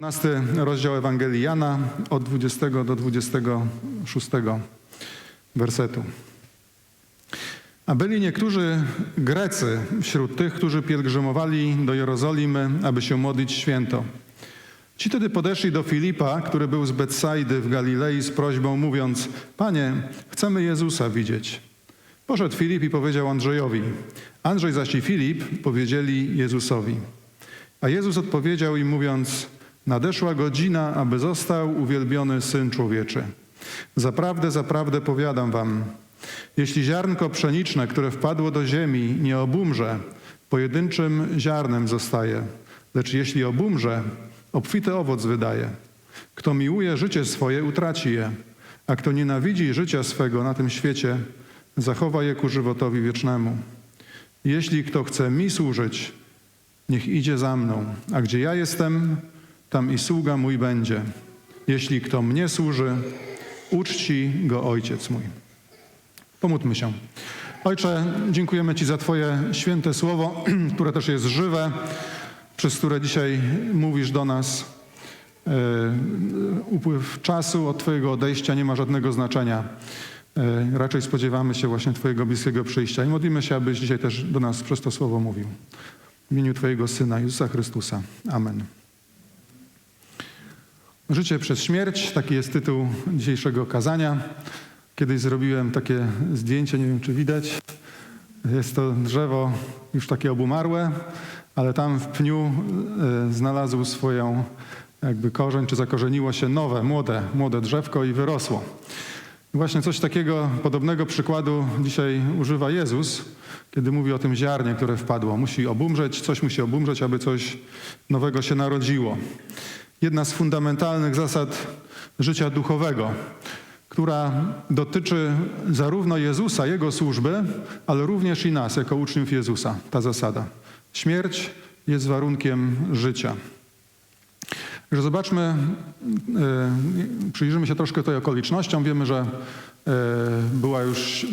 15 rozdział Ewangelii Jana od 20 do 26 wersetu. A byli niektórzy Grecy wśród tych, którzy pielgrzymowali do Jerozolimy, aby się modlić święto. Ci tedy podeszli do Filipa, który był z Betsaidy w Galilei z prośbą mówiąc, Panie, chcemy Jezusa widzieć. Poszedł Filip i powiedział Andrzejowi. Andrzej zaś i Filip powiedzieli Jezusowi. A Jezus odpowiedział im mówiąc, nadeszła godzina, aby został uwielbiony Syn Człowieczy. Zaprawdę, zaprawdę powiadam wam, jeśli ziarnko pszeniczne, które wpadło do ziemi, nie obumrze, pojedynczym ziarnem zostaje, lecz jeśli obumrze, obfity owoc wydaje. Kto miłuje życie swoje, utraci je, a kto nienawidzi życia swego na tym świecie, zachowa je ku żywotowi wiecznemu. Jeśli kto chce mi służyć, niech idzie za mną, a gdzie ja jestem, tam i sługa mój będzie. Jeśli kto mnie służy, uczci go ojciec mój. Pomódlmy się. Ojcze, dziękujemy Ci za Twoje święte słowo, które też jest żywe, przez które dzisiaj mówisz do nas. E, Upływ czasu od Twojego odejścia nie ma żadnego znaczenia. E, Raczej spodziewamy się właśnie Twojego bliskiego przyjścia i modlimy się, abyś dzisiaj też do nas przez to słowo mówił. W imieniu Twojego Syna Jezusa Chrystusa. Amen. Życie przez śmierć, taki jest tytuł dzisiejszego kazania. Kiedyś zrobiłem takie zdjęcie, nie wiem czy widać. Jest to drzewo już takie obumarłe, ale tam w pniu e, znalazł swoją jakby korzeń, czy zakorzeniło się nowe, młode, młode drzewko i wyrosło. Właśnie coś takiego, podobnego przykładu dzisiaj używa Jezus, kiedy mówi o tym ziarnie, które wpadło. Musi obumrzeć, coś musi obumrzeć, aby coś nowego się narodziło. Jedna z fundamentalnych zasad życia duchowego, która dotyczy zarówno Jezusa, Jego służby, ale również i nas, jako uczniów Jezusa, ta zasada. Śmierć jest warunkiem życia. Że zobaczmy, e, przyjrzymy się troszkę tej okolicznościom. Wiemy, że e, była już,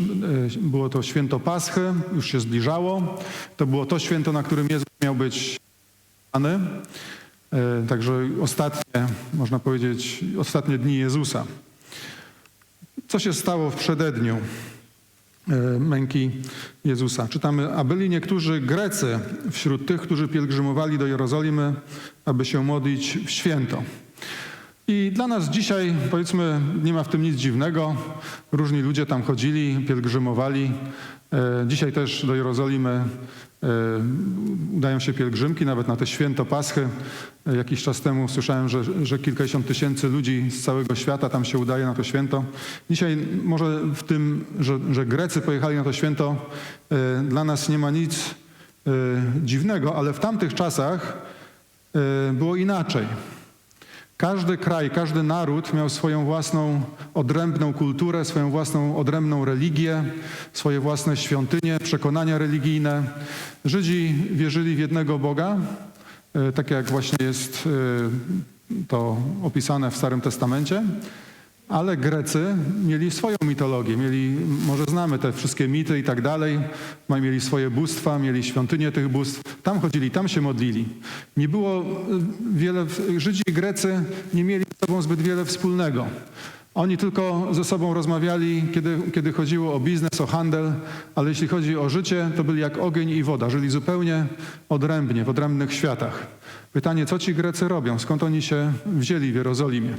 e, było to święto Paschy, już się zbliżało. To było to święto, na którym Jezus miał być znany. Także ostatnie, można powiedzieć, ostatnie dni Jezusa. Co się stało w przededniu męki Jezusa? Czytamy, a byli niektórzy Grecy wśród tych, którzy pielgrzymowali do Jerozolimy, aby się modlić w święto. I dla nas dzisiaj, powiedzmy, nie ma w tym nic dziwnego. Różni ludzie tam chodzili, pielgrzymowali. Dzisiaj też do Jerozolimy udają się pielgrzymki, nawet na te święto Paschy. Jakiś czas temu słyszałem, że, że kilkadziesiąt tysięcy ludzi z całego świata tam się udaje na to święto. Dzisiaj może w tym, że, że Grecy pojechali na to święto, dla nas nie ma nic dziwnego, ale w tamtych czasach było inaczej. Każdy kraj, każdy naród miał swoją własną odrębną kulturę, swoją własną odrębną religię, swoje własne świątynie, przekonania religijne. Żydzi wierzyli w jednego Boga, tak jak właśnie jest to opisane w Starym Testamencie, ale Grecy mieli swoją mitologię, mieli, może znamy te wszystkie mity i tak dalej, mieli swoje bóstwa, mieli świątynie tych bóstw, tam chodzili, tam się modlili. Nie było wiele, Żydzi i Grecy nie mieli ze sobą zbyt wiele wspólnego. Oni tylko ze sobą rozmawiali, kiedy, kiedy chodziło o biznes, o handel, ale jeśli chodzi o życie, to byli jak ogień i woda. Żyli zupełnie odrębnie, w odrębnych światach. Pytanie, co ci Grecy robią? Skąd oni się wzięli w Jerozolimie?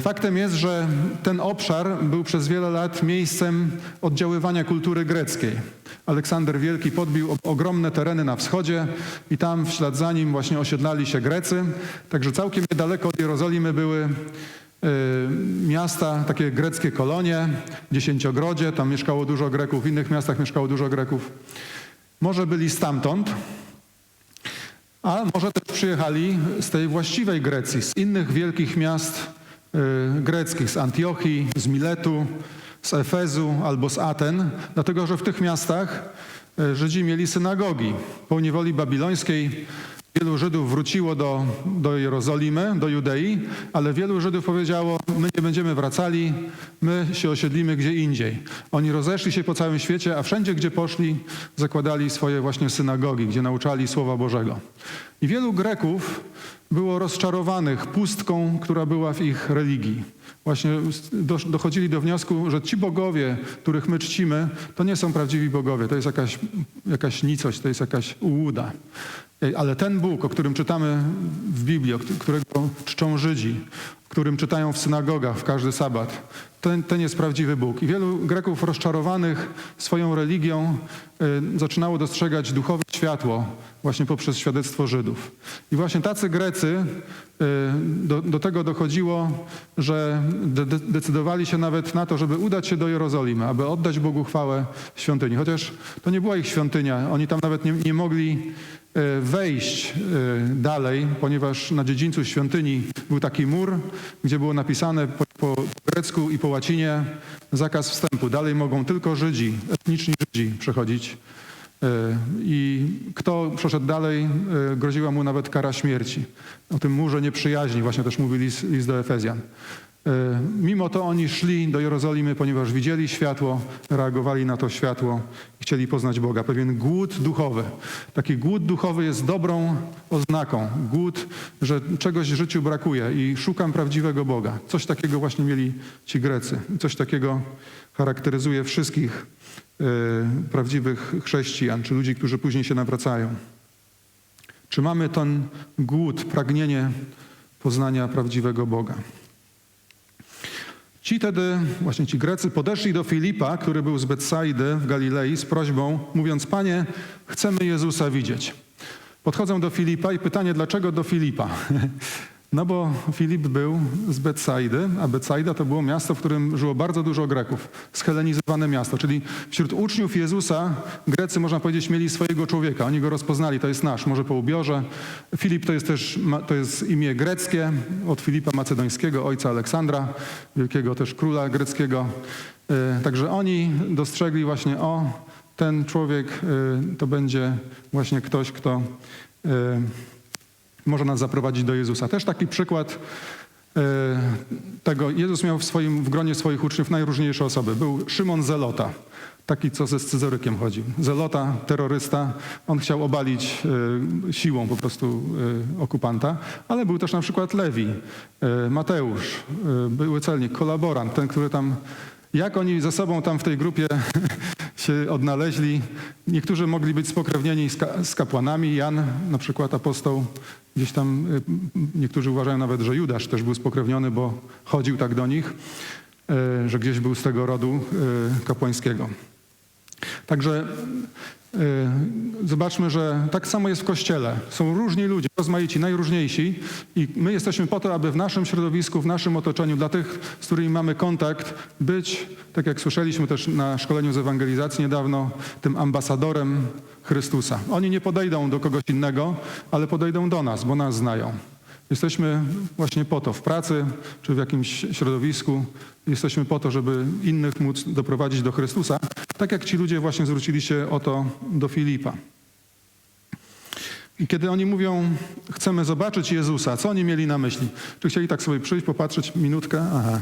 Faktem jest, że ten obszar był przez wiele lat miejscem oddziaływania kultury greckiej. Aleksander Wielki podbił ogromne tereny na wschodzie i tam w ślad za nim właśnie osiedlali się Grecy. Także całkiem niedaleko od Jerozolimy były miasta, takie greckie kolonie, Dziesięciogrodzie, tam mieszkało dużo Greków, w innych miastach mieszkało dużo Greków. Może byli stamtąd, a może też przyjechali z tej właściwej Grecji, z innych wielkich miast greckich, z Antiochii, z Miletu, z Efezu albo z Aten, dlatego że w tych miastach Żydzi mieli synagogi. Po niewoli babilońskiej wielu Żydów wróciło do, do Jerozolimy, do Judei, ale wielu Żydów powiedziało, my nie będziemy wracali, my się osiedlimy gdzie indziej. Oni rozeszli się po całym świecie, a wszędzie, gdzie poszli, zakładali swoje właśnie synagogi, gdzie nauczali Słowa Bożego. I wielu Greków było rozczarowanych pustką, która była w ich religii. Właśnie do, dochodzili do wniosku, że ci bogowie, których my czcimy, to nie są prawdziwi bogowie, to jest jakaś, jakaś nicość, to jest jakaś ułuda. Ale ten Bóg, o którym czytamy w Biblii, którego czczą Żydzi, którym czytają w synagogach w każdy sabat, ten, ten jest prawdziwy Bóg. I wielu Greków rozczarowanych swoją religią y, zaczynało dostrzegać duchowe światło właśnie poprzez świadectwo Żydów. I właśnie tacy Grecy, y, do, do tego dochodziło, że de, de, decydowali się nawet na to, żeby udać się do Jerozolimy, aby oddać Bogu chwałę świątyni. Chociaż to nie była ich świątynia, oni tam nawet nie, nie mogli wejść y, dalej, ponieważ na dziedzińcu świątyni był taki mur, gdzie było napisane po, po grecku i po łacinie zakaz wstępu. Dalej mogą tylko Żydzi, etniczni Żydzi przechodzić. Y, I kto przeszedł dalej, groziła mu nawet kara śmierci. O tym murze nieprzyjaźni właśnie też mówi list, list do Efezjan. Y, Mimo to oni szli do Jerozolimy, ponieważ widzieli światło, reagowali na to światło i chcieli poznać Boga. Pewien głód duchowy. Taki głód duchowy jest dobrą oznaką. Głód, że czegoś w życiu brakuje i szukam prawdziwego Boga. Coś takiego właśnie mieli ci Grecy. Coś takiego charakteryzuje wszystkich y, prawdziwych chrześcijan, czy ludzi, którzy później się nawracają. Czy mamy ten głód, pragnienie poznania prawdziwego Boga? Ci wtedy, właśnie ci Grecy, podeszli do Filipa, który był z Betsaidy w Galilei, z prośbą, mówiąc: Panie, chcemy Jezusa widzieć. Podchodzą do Filipa i pytanie, dlaczego do Filipa? No bo Filip był z Betsaidy, a Betsaida to było miasto, w którym żyło bardzo dużo Greków, schelenizowane miasto, czyli wśród uczniów Jezusa Grecy, można powiedzieć, mieli swojego człowieka. Oni go rozpoznali, to jest nasz, może po ubiorze. Filip to jest też to jest imię greckie od Filipa Macedońskiego, ojca Aleksandra, wielkiego też króla greckiego. E, Także oni dostrzegli właśnie, o, ten człowiek e, to będzie właśnie ktoś, kto e, może nas zaprowadzić do Jezusa. Też taki przykład e, tego, Jezus miał w, swoim, w gronie swoich uczniów najróżniejsze osoby. Był Szymon Zelota, taki, co ze scyzorykiem chodził. Zelota, terrorysta, on chciał obalić e, siłą po prostu e, okupanta, ale był też na przykład Lewi, Mateusz, były celnik, kolaborant, ten, który tam jak oni ze sobą tam w tej grupie się odnaleźli. Niektórzy mogli być spokrewnieni z, ka- z kapłanami. Jan, na przykład apostoł, gdzieś tam y, niektórzy uważają nawet, że Judasz też był spokrewniony, bo chodził tak do nich, y, że gdzieś był z tego rodu y, kapłańskiego. Także zobaczmy, że tak samo jest w Kościele. Są różni ludzie, rozmaici, najróżniejsi i my jesteśmy po to, aby w naszym środowisku, w naszym otoczeniu, dla tych, z którymi mamy kontakt, być, tak jak słyszeliśmy też na szkoleniu z ewangelizacji niedawno, tym ambasadorem Chrystusa. Oni nie podejdą do kogoś innego, ale podejdą do nas, bo nas znają. Jesteśmy właśnie po to w pracy czy w jakimś środowisku. Jesteśmy po to, żeby innych móc doprowadzić do Chrystusa, tak jak ci ludzie właśnie zwrócili się o to do Filipa. I kiedy oni mówią, chcemy zobaczyć Jezusa, co oni mieli na myśli? Czy chcieli tak sobie przyjść, popatrzeć minutkę, aha,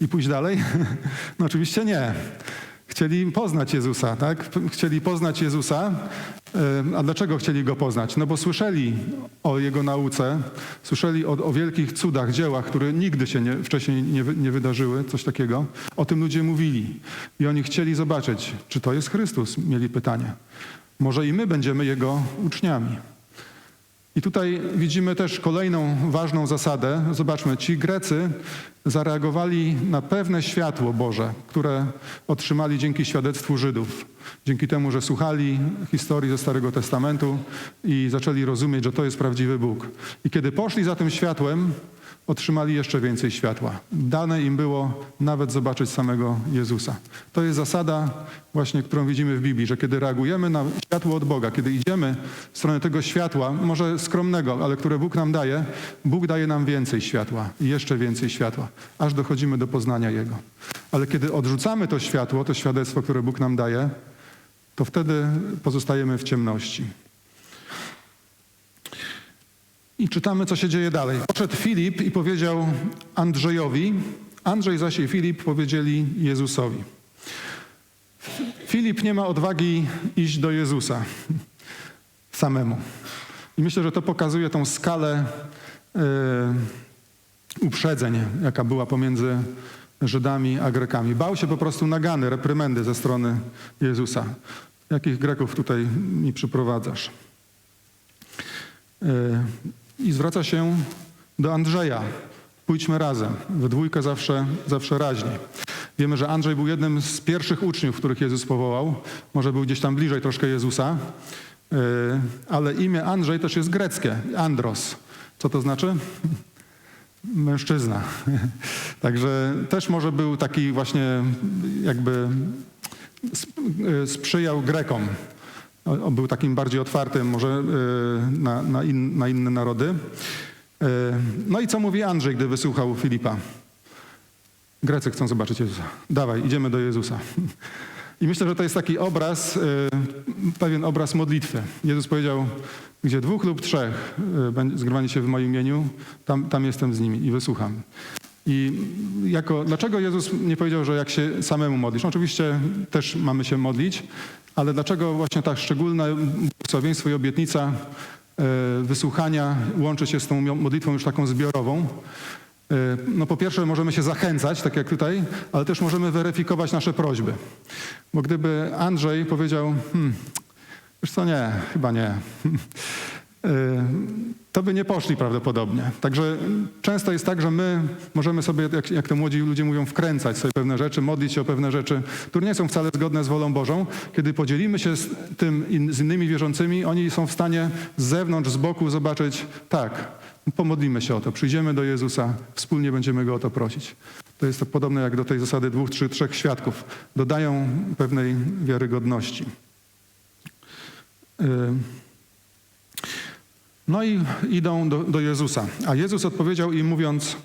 i pójść dalej? No oczywiście nie. Chcieli poznać Jezusa, tak? Chcieli poznać Jezusa. A dlaczego chcieli Go poznać? No bo słyszeli o Jego nauce, słyszeli o, o wielkich cudach, dziełach, które nigdy się nie, wcześniej nie, nie wydarzyły, coś takiego. O tym ludzie mówili. I oni chcieli zobaczyć, czy to jest Chrystus, mieli pytanie. Może i my będziemy Jego uczniami. I tutaj widzimy też kolejną ważną zasadę. Zobaczmy, ci Grecy zareagowali na pewne światło Boże, które otrzymali dzięki świadectwu Żydów. Dzięki temu, że słuchali historii ze Starego Testamentu i zaczęli rozumieć, że to jest prawdziwy Bóg. I kiedy poszli za tym światłem, otrzymali jeszcze więcej światła. Dane im było nawet zobaczyć samego Jezusa. To jest zasada właśnie, którą widzimy w Biblii, że kiedy reagujemy na światło od Boga, kiedy idziemy w stronę tego światła, może skromnego, ale które Bóg nam daje, Bóg daje nam więcej światła i jeszcze więcej światła, aż dochodzimy do poznania Jego. Ale kiedy odrzucamy to światło, to świadectwo, które Bóg nam daje, to wtedy pozostajemy w ciemności. I czytamy, co się dzieje dalej. Poszedł Filip i powiedział Andrzejowi, Andrzej zaś i Filip powiedzieli Jezusowi. Filip nie ma odwagi iść do Jezusa samemu. I myślę, że to pokazuje tą skalę uprzedzeń, jaka była pomiędzy Żydami a Grekami. Bał się po prostu nagany, reprymendy ze strony Jezusa. Jakich Greków tutaj mi przyprowadzasz? E, I zwraca się do Andrzeja. Pójdźmy razem. We dwójkę zawsze, zawsze raźniej. Wiemy, że Andrzej był jednym z pierwszych uczniów, których Jezus powołał. Może był gdzieś tam bliżej troszkę Jezusa. E, Ale imię Andrzej też jest greckie. Andros. Co to znaczy? Mężczyzna. Także też może był taki właśnie jakby e, sprzyjał Grekom. O- o, Był takim bardziej otwartym może e, na, na, in, na inne narody. E, No i co mówi Andrzej, gdy wysłuchał Filipa? Grecy chcą zobaczyć Jezusa. Dawaj, idziemy do Jezusa. I myślę, że to jest taki obraz, e, pewien obraz modlitwy. Jezus powiedział, gdzie dwóch lub trzech zgrywani się w moim imieniu, tam, tam jestem z nimi i wysłucham. I jako, dlaczego Jezus nie powiedział, że jak się samemu modlisz? Oczywiście też mamy się modlić, ale dlaczego właśnie tak szczególne błogosławieństwo i obietnica e, wysłuchania łączy się z tą modlitwą już taką zbiorową? E, No po pierwsze możemy się zachęcać, tak jak tutaj, ale też możemy weryfikować nasze prośby. Bo gdyby Andrzej powiedział, hmm, wiesz co, nie, chyba nie, to by nie poszli prawdopodobnie. Także często jest tak, że my możemy sobie, jak, jak to młodzi ludzie mówią, wkręcać sobie pewne rzeczy, modlić się o pewne rzeczy, które nie są wcale zgodne z wolą Bożą. Kiedy podzielimy się z tym in, z innymi wierzącymi, oni są w stanie z zewnątrz, z boku zobaczyć, tak, pomodlimy się o to, przyjdziemy do Jezusa, wspólnie będziemy Go o to prosić. To jest to podobne jak do tej zasady dwóch, trzy, trzech świadków. Dodają pewnej wiarygodności. Yy. No i idą do, do Jezusa. A Jezus odpowiedział im mówiąc,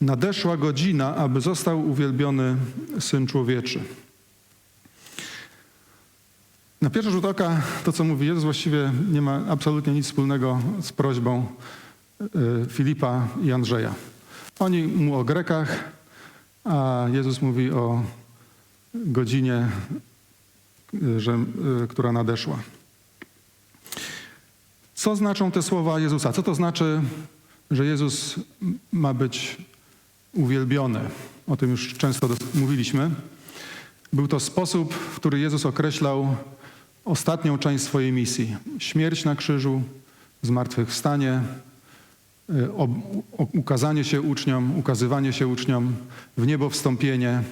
nadeszła godzina, aby został uwielbiony Syn Człowieczy. Na pierwszy rzut oka to, co mówi Jezus, właściwie nie ma absolutnie nic wspólnego z prośbą y, Filipa i Andrzeja. Oni mu o Grekach, a Jezus mówi o godzinie, y, że, y, która nadeszła. Co znaczą te słowa Jezusa? Co to znaczy, że Jezus ma być uwielbiony? O tym już często mówiliśmy. Był to sposób, w który Jezus określał ostatnią część swojej misji. Śmierć na krzyżu, zmartwychwstanie, u- ukazanie się uczniom, ukazywanie się uczniom, w niebo wstąpienie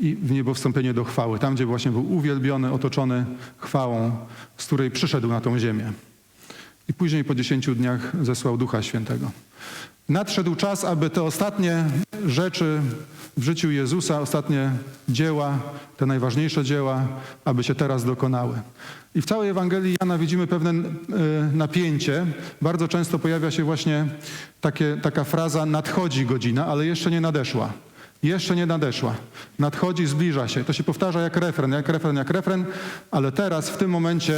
i w niebo wstąpienie do chwały. Tam, gdzie właśnie był uwielbiony, otoczony chwałą, z której przyszedł na tą ziemię. I później po dziesięciu dniach zesłał Ducha Świętego. Nadszedł czas, aby te ostatnie rzeczy w życiu Jezusa, ostatnie dzieła, te najważniejsze dzieła, aby się teraz dokonały. I w całej Ewangelii Jana widzimy pewne e, napięcie. Bardzo często pojawia się właśnie takie, taka fraza nadchodzi godzina, ale jeszcze nie nadeszła. Jeszcze nie nadeszła. Nadchodzi, zbliża się. To się powtarza jak refren, jak refren, jak refren, ale teraz, w tym momencie,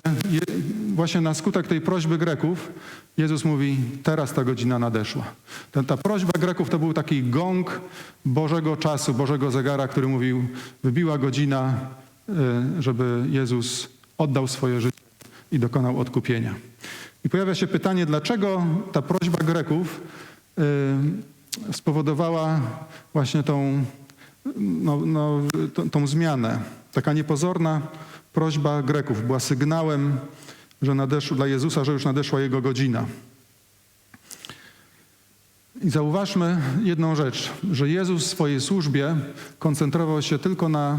właśnie na skutek tej prośby Greków, Jezus mówi, teraz ta godzina nadeszła. Ten, ta prośba Greków to był taki gong Bożego czasu, Bożego zegara, który mówił, wybiła godzina, y, żeby Jezus oddał swoje życie i dokonał odkupienia. I pojawia się pytanie, dlaczego ta prośba Greków y, spowodowała właśnie tą, no, no, tą, tą zmianę. Taka niepozorna prośba Greków była sygnałem, że nadeszł dla Jezusa, że już nadeszła jego godzina. I zauważmy jedną rzecz, że Jezus w swojej służbie koncentrował się tylko na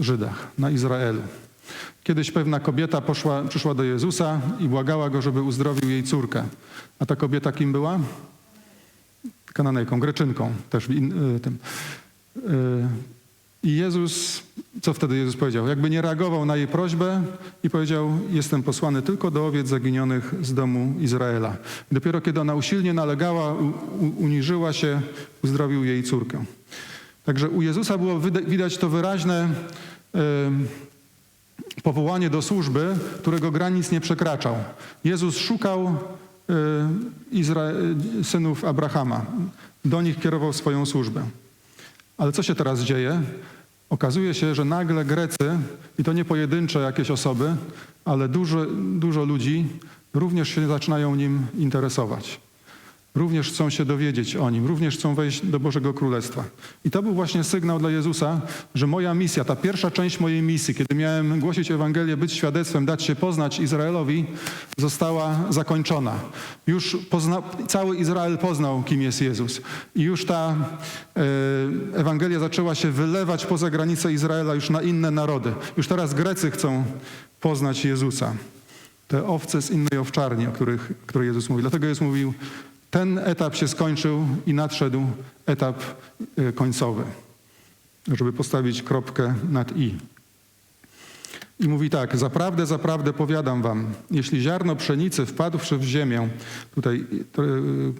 Żydach, na Izraelu. Kiedyś pewna kobieta poszła, przyszła do Jezusa i błagała go, żeby uzdrowił jej córkę. A ta kobieta kim była? Kananejką, Greczynką też y, tym. Y, I Jezus, co wtedy Jezus powiedział? Jakby nie reagował na jej prośbę i powiedział, jestem posłany tylko do owiec zaginionych z domu Izraela. I dopiero kiedy ona usilnie nalegała, uniżyła się, uzdrowił jej córkę. Także u Jezusa było widać to wyraźne y, powołanie do służby, którego granic nie przekraczał. Jezus szukał y, Izra- synów Abrahama. Do nich kierował swoją służbę. Ale co się teraz dzieje? Okazuje się, że nagle Grecy, i to nie pojedyncze jakieś osoby, ale dużo, dużo ludzi również się zaczynają nim interesować. Również chcą się dowiedzieć o Nim, również chcą wejść do Bożego Królestwa. I to był właśnie sygnał dla Jezusa, że moja misja, ta pierwsza część mojej misji, kiedy miałem głosić Ewangelię, być świadectwem, dać się poznać Izraelowi, została zakończona. Już pozna, cały Izrael poznał, kim jest Jezus. I już ta e, Ewangelia zaczęła się wylewać poza granice Izraela, już na inne narody. Już teraz Grecy chcą poznać Jezusa. Te owce z innej owczarni, o których, których Jezus mówi. Dlatego Jezus mówił, ten etap się skończył i nadszedł etap e, końcowy, żeby postawić kropkę nad i. I mówi tak, zaprawdę, zaprawdę powiadam wam, jeśli ziarno pszenicy wpadłszy w ziemię, tutaj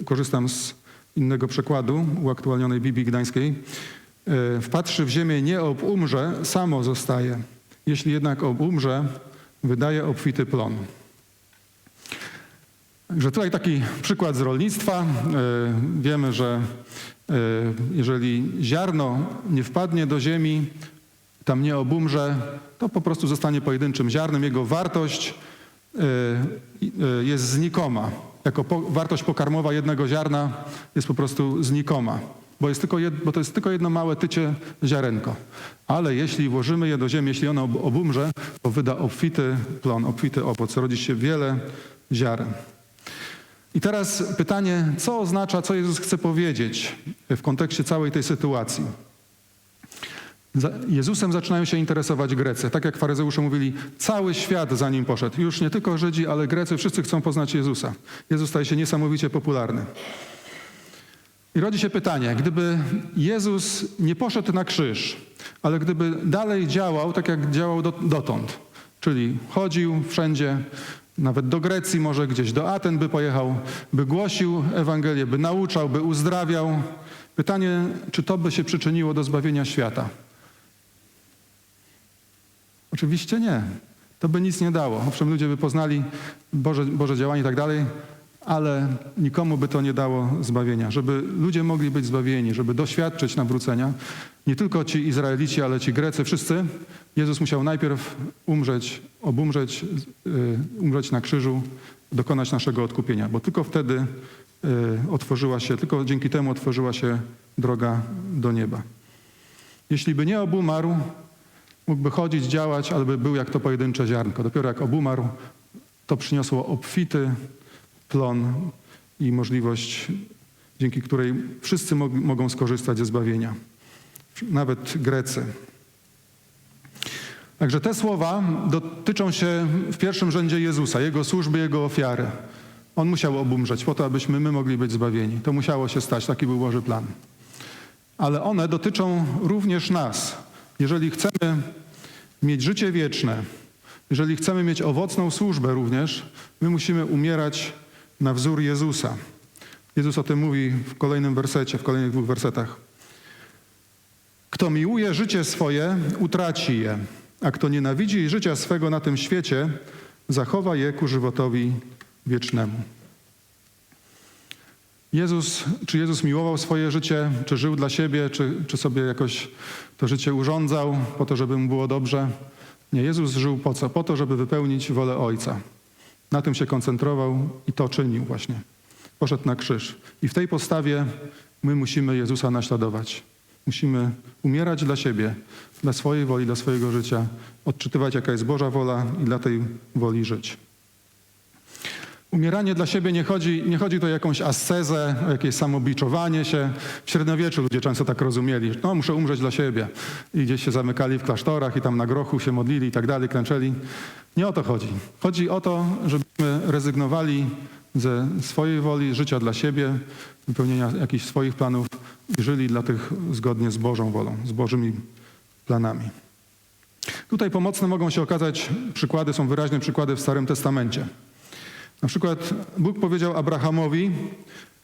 e, korzystam z innego przekładu uaktualnionej Biblii Gdańskiej, wpadłszy w ziemię nie obumrze, samo zostaje. Jeśli jednak obumrze, wydaje obfity plon. Że tutaj taki przykład z rolnictwa. E, Wiemy, że e, jeżeli ziarno nie wpadnie do ziemi, tam nie obumrze, to po prostu zostanie pojedynczym ziarnem. Jego wartość e, jest znikoma. Jako wartość pokarmowa jednego ziarna jest po prostu znikoma, bo, jest tylko bo to jest tylko jedno małe tycie ziarenko. Ale jeśli włożymy je do ziemi, jeśli ono ob- obumrze, to wyda obfity plon, obfity owoc. Rodzi się wiele ziaren. I teraz pytanie, co oznacza, co Jezus chce powiedzieć w kontekście całej tej sytuacji? Jezusem zaczynają się interesować Grecy. Tak jak faryzeusze mówili, cały świat za nim poszedł. Już nie tylko Żydzi, ale Grecy, wszyscy chcą poznać Jezusa. Jezus staje się niesamowicie popularny. I rodzi się pytanie, gdyby Jezus nie poszedł na krzyż, ale gdyby dalej działał tak, jak działał do, dotąd, czyli chodził wszędzie, nawet do Grecji może gdzieś, do Aten by pojechał, by głosił Ewangelię, by nauczał, by uzdrawiał. Pytanie, czy to by się przyczyniło do zbawienia świata? Oczywiście nie. To by nic nie dało. Owszem, ludzie by poznali Boże, Boże działanie i tak dalej, ale nikomu by to nie dało zbawienia. Żeby ludzie mogli być zbawieni, żeby doświadczyć nawrócenia, nie tylko ci Izraelici, ale ci Grecy, wszyscy, Jezus musiał najpierw umrzeć, obumrzeć, y, umrzeć na krzyżu, dokonać naszego odkupienia, bo tylko wtedy y, otworzyła się, tylko dzięki temu otworzyła się droga do nieba. Jeśli by nie obumarł, mógłby chodzić, działać, ale by był jak to pojedyncze ziarnko. Dopiero jak obumarł, to przyniosło obfity plon i możliwość, dzięki której wszyscy mog- mogą skorzystać ze zbawienia. Nawet Grecy. Także te słowa dotyczą się w pierwszym rzędzie Jezusa, Jego służby, Jego ofiary. On musiał obumrzeć po to, abyśmy my mogli być zbawieni. To musiało się stać, taki był Boży plan. Ale one dotyczą również nas. Jeżeli chcemy mieć życie wieczne, jeżeli chcemy mieć owocną służbę również, my musimy umierać na wzór Jezusa. Jezus o tym mówi w kolejnym wersecie, w kolejnych dwóch wersetach. Kto miłuje życie swoje, utraci je, a kto nienawidzi życia swego na tym świecie, zachowa je ku żywotowi wiecznemu. Jezus, czy Jezus miłował swoje życie, czy żył dla siebie, czy, czy sobie jakoś to życie urządzał po to, żeby mu było dobrze? Nie, Jezus żył po co? Po to, żeby wypełnić wolę Ojca. Na tym się koncentrował i to czynił właśnie. Poszedł na krzyż. I w tej postawie my musimy Jezusa naśladować. Musimy umierać dla siebie, dla swojej woli, dla swojego życia, odczytywać, jaka jest Boża wola i dla tej woli żyć. Umieranie dla siebie nie chodzi, nie chodzi to o jakąś ascezę, o jakieś samobiczowanie się. W średniowieczu ludzie często tak rozumieli, że no muszę umrzeć dla siebie. I gdzieś się zamykali w klasztorach i tam na grochu się modlili i tak dalej, klęczeli. Nie o to chodzi. Chodzi o to, żebyśmy rezygnowali ze swojej woli, życia dla siebie, wypełnienia jakichś swoich planów i żyli dla tych zgodnie z Bożą wolą, z Bożymi planami. Tutaj pomocne mogą się okazać przykłady, są wyraźne przykłady w Starym Testamencie. Na przykład Bóg powiedział Abrahamowi: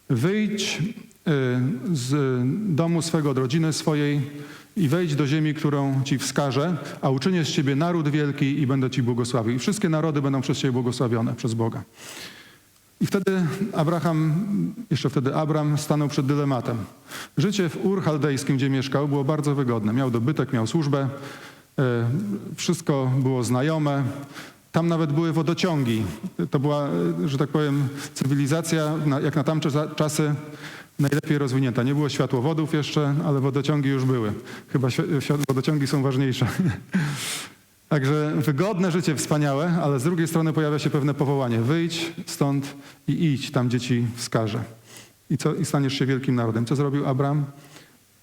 Wyjdź y, z domu swego, od rodziny swojej i wejdź do ziemi, którą ci wskażę, a uczynię z ciebie naród wielki i będę ci błogosławił. I wszystkie narody będą przez ciebie błogosławione przez Boga. I wtedy Abraham, jeszcze wtedy Abram stanął przed dylematem. Życie w Ur Chaldejskim, gdzie mieszkał, było bardzo wygodne. Miał dobytek, miał służbę, y, wszystko było znajome. Tam nawet były wodociągi. To była, e, że tak powiem, cywilizacja, jak na tamte za- czasy, najlepiej rozwinięta. Nie było światłowodów jeszcze, ale wodociągi już były. Chyba wodociągi są ważniejsze. Także wygodne życie, wspaniałe, ale z drugiej strony pojawia się pewne powołanie. Wyjdź stąd i idź, tam gdzie ci wskaże. I, co, I staniesz się wielkim narodem. Co zrobił Abraham?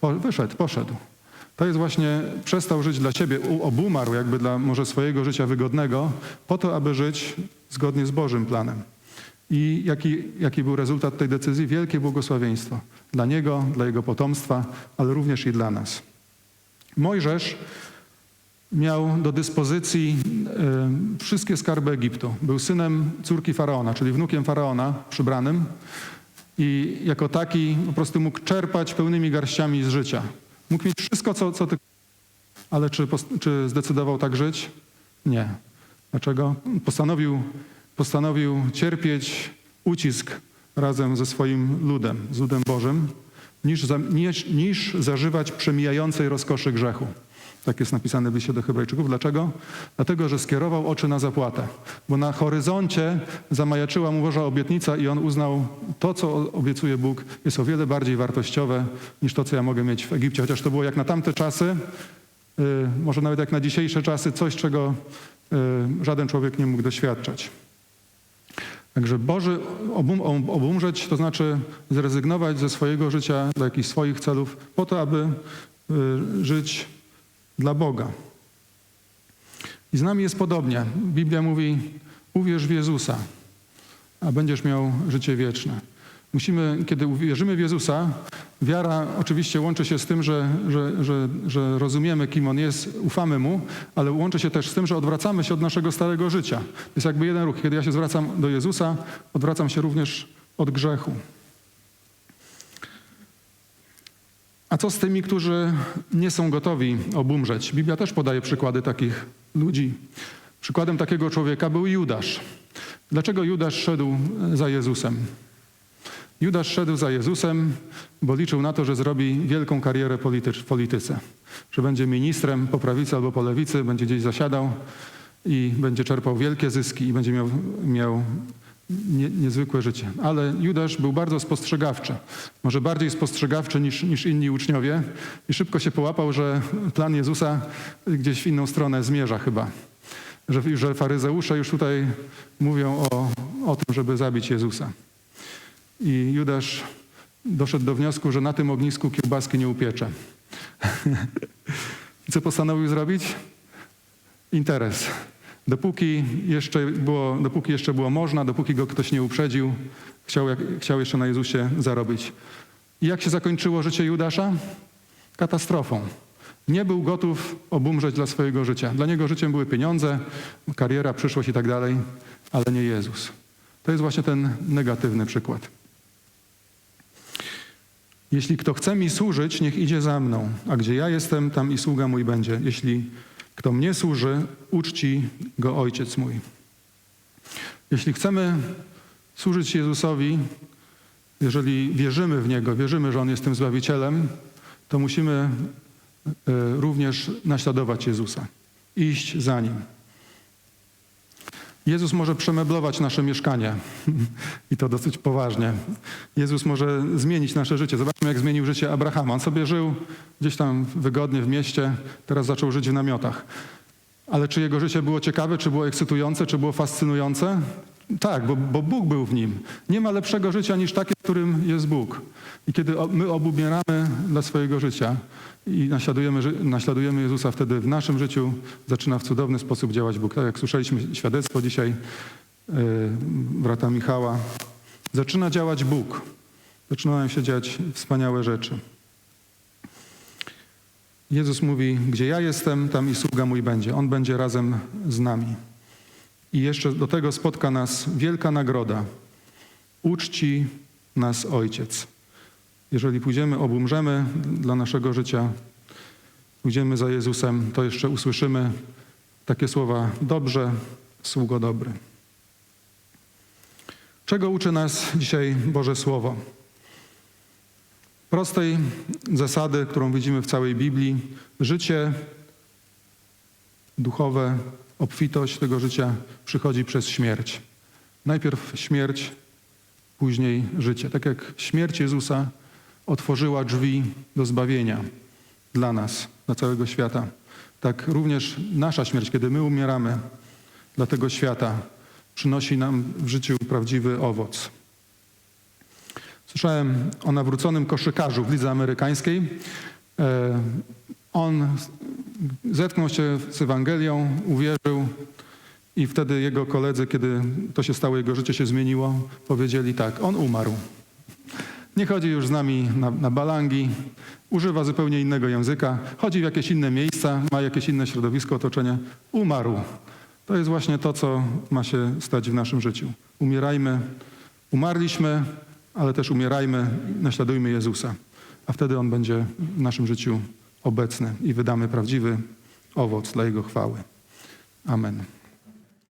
Po, wyszedł, poszedł. To jest właśnie, przestał żyć dla siebie, obumarł jakby dla może swojego życia wygodnego, po to, aby żyć zgodnie z Bożym planem. I jaki, jaki był rezultat tej decyzji? Wielkie błogosławieństwo. Dla niego, dla jego potomstwa, ale również i dla nas. Mojżesz miał do dyspozycji e, wszystkie skarby Egiptu. Był synem córki faraona, czyli wnukiem faraona przybranym i jako taki po prostu mógł czerpać pełnymi garściami z życia. Mógł mieć wszystko, co, co tylko. Ale czy, czy zdecydował tak żyć? Nie. Dlaczego? Postanowił, postanowił cierpieć ucisk razem ze swoim ludem, z ludem Bożym, niż, niż, niż zażywać przemijającej rozkoszy grzechu. Tak jest napisane w liście do Hebrajczyków. Dlaczego? Dlatego, że skierował oczy na zapłatę. Bo na horyzoncie zamajaczyła mu Boża obietnica i on uznał, to, co obiecuje Bóg, jest o wiele bardziej wartościowe niż to, co ja mogę mieć w Egipcie. Chociaż to było jak na tamte czasy, y, może nawet jak na dzisiejsze czasy, coś, czego y, żaden człowiek nie mógł doświadczać. Także Boży obum, obumrzeć to znaczy zrezygnować ze swojego życia dla jakichś swoich celów po to, aby y, żyć dla Boga. I z nami jest podobnie. Biblia mówi: uwierz w Jezusa, a będziesz miał życie wieczne. Musimy, kiedy uwierzymy w Jezusa, wiara oczywiście łączy się z tym, że, że, że, że rozumiemy, kim On jest, ufamy Mu, ale łączy się też z tym, że odwracamy się od naszego starego życia. To jest jakby jeden ruch. Kiedy ja się zwracam do Jezusa, odwracam się również od grzechu. A co z tymi, którzy nie są gotowi obumrzeć? Biblia też podaje przykłady takich ludzi. Przykładem takiego człowieka był Judasz. Dlaczego Judasz szedł za Jezusem? Judasz szedł za Jezusem, bo liczył na to, że zrobi wielką karierę w polityce. Że będzie ministrem po prawicy albo po lewicy, będzie gdzieś zasiadał i będzie czerpał wielkie zyski i będzie miał, miał nie, niezwykłe życie. Ale Judasz był bardzo spostrzegawczy, może bardziej spostrzegawczy niż, niż inni uczniowie i szybko się połapał, że plan Jezusa gdzieś w inną stronę zmierza chyba. Że, że faryzeusze już tutaj mówią o, o tym, żeby zabić Jezusa. I Judasz doszedł do wniosku, że na tym ognisku kiełbaski nie upiecze. I co postanowił zrobić? Interes. Dopóki jeszcze było, dopóki jeszcze było można, dopóki go ktoś nie uprzedził, chciał, chciał jeszcze na Jezusie zarobić. I jak się zakończyło życie Judasza? Katastrofą. Nie był gotów obumrzeć dla swojego życia. Dla niego życiem były pieniądze, kariera, przyszłość i tak dalej, ale nie Jezus. To jest właśnie ten negatywny przykład. Jeśli kto chce mi służyć, niech idzie za mną, a gdzie ja jestem, tam i sługa mój będzie. Jeśli kto mnie służy, uczci go ojciec mój. Jeśli chcemy służyć Jezusowi, jeżeli wierzymy w Niego, wierzymy, że On jest tym Zbawicielem, to musimy e, również naśladować Jezusa, iść za Nim. Jezus może przemeblować nasze mieszkanie i to dosyć poważnie. Jezus może zmienić nasze życie. Zobaczmy, jak zmienił życie Abrahama. On sobie żył gdzieś tam wygodnie w mieście, teraz zaczął żyć w namiotach. Ale czy jego życie było ciekawe, czy było ekscytujące, czy było fascynujące? Tak, bo, bo Bóg był w nim. Nie ma lepszego życia niż takie, w którym jest Bóg. I kiedy my obumieramy dla swojego życia i naśladujemy, naśladujemy Jezusa, wtedy w naszym życiu zaczyna w cudowny sposób działać Bóg. Tak jak słyszeliśmy świadectwo dzisiaj yy, brata Michała, zaczyna działać Bóg. Zaczynają się dziać wspaniałe rzeczy. Jezus mówi, gdzie ja jestem, tam i sługa mój będzie. On będzie razem z nami. I jeszcze do tego spotka nas wielka nagroda. Uczci nas Ojciec. Jeżeli pójdziemy, obumrzemy dla naszego życia, pójdziemy za Jezusem, to jeszcze usłyszymy takie słowa: Dobrze, sługo dobry. Czego uczy nas dzisiaj Boże Słowo? Prostej zasady, którą widzimy w całej Biblii: życie duchowe obfitość tego życia przychodzi przez śmierć. Najpierw śmierć, później życie. Tak jak śmierć Jezusa otworzyła drzwi do zbawienia dla nas, dla całego świata, tak również nasza śmierć, kiedy my umieramy dla tego świata, przynosi nam w życiu prawdziwy owoc. Słyszałem o nawróconym koszykarzu w lidze amerykańskiej. E, On zetknął się z Ewangelią, uwierzył i wtedy jego koledzy, kiedy to się stało, jego życie się zmieniło, powiedzieli tak, on umarł. Nie chodzi już z nami na, na balangi, używa zupełnie innego języka, chodzi w jakieś inne miejsca, ma jakieś inne środowisko, otoczenie. Umarł. To jest właśnie to, co ma się stać w naszym życiu. Umierajmy, umarliśmy, ale też umierajmy, naśladujmy Jezusa. A wtedy On będzie w naszym życiu obecny i wydamy prawdziwy owoc dla Jego chwały. Amen.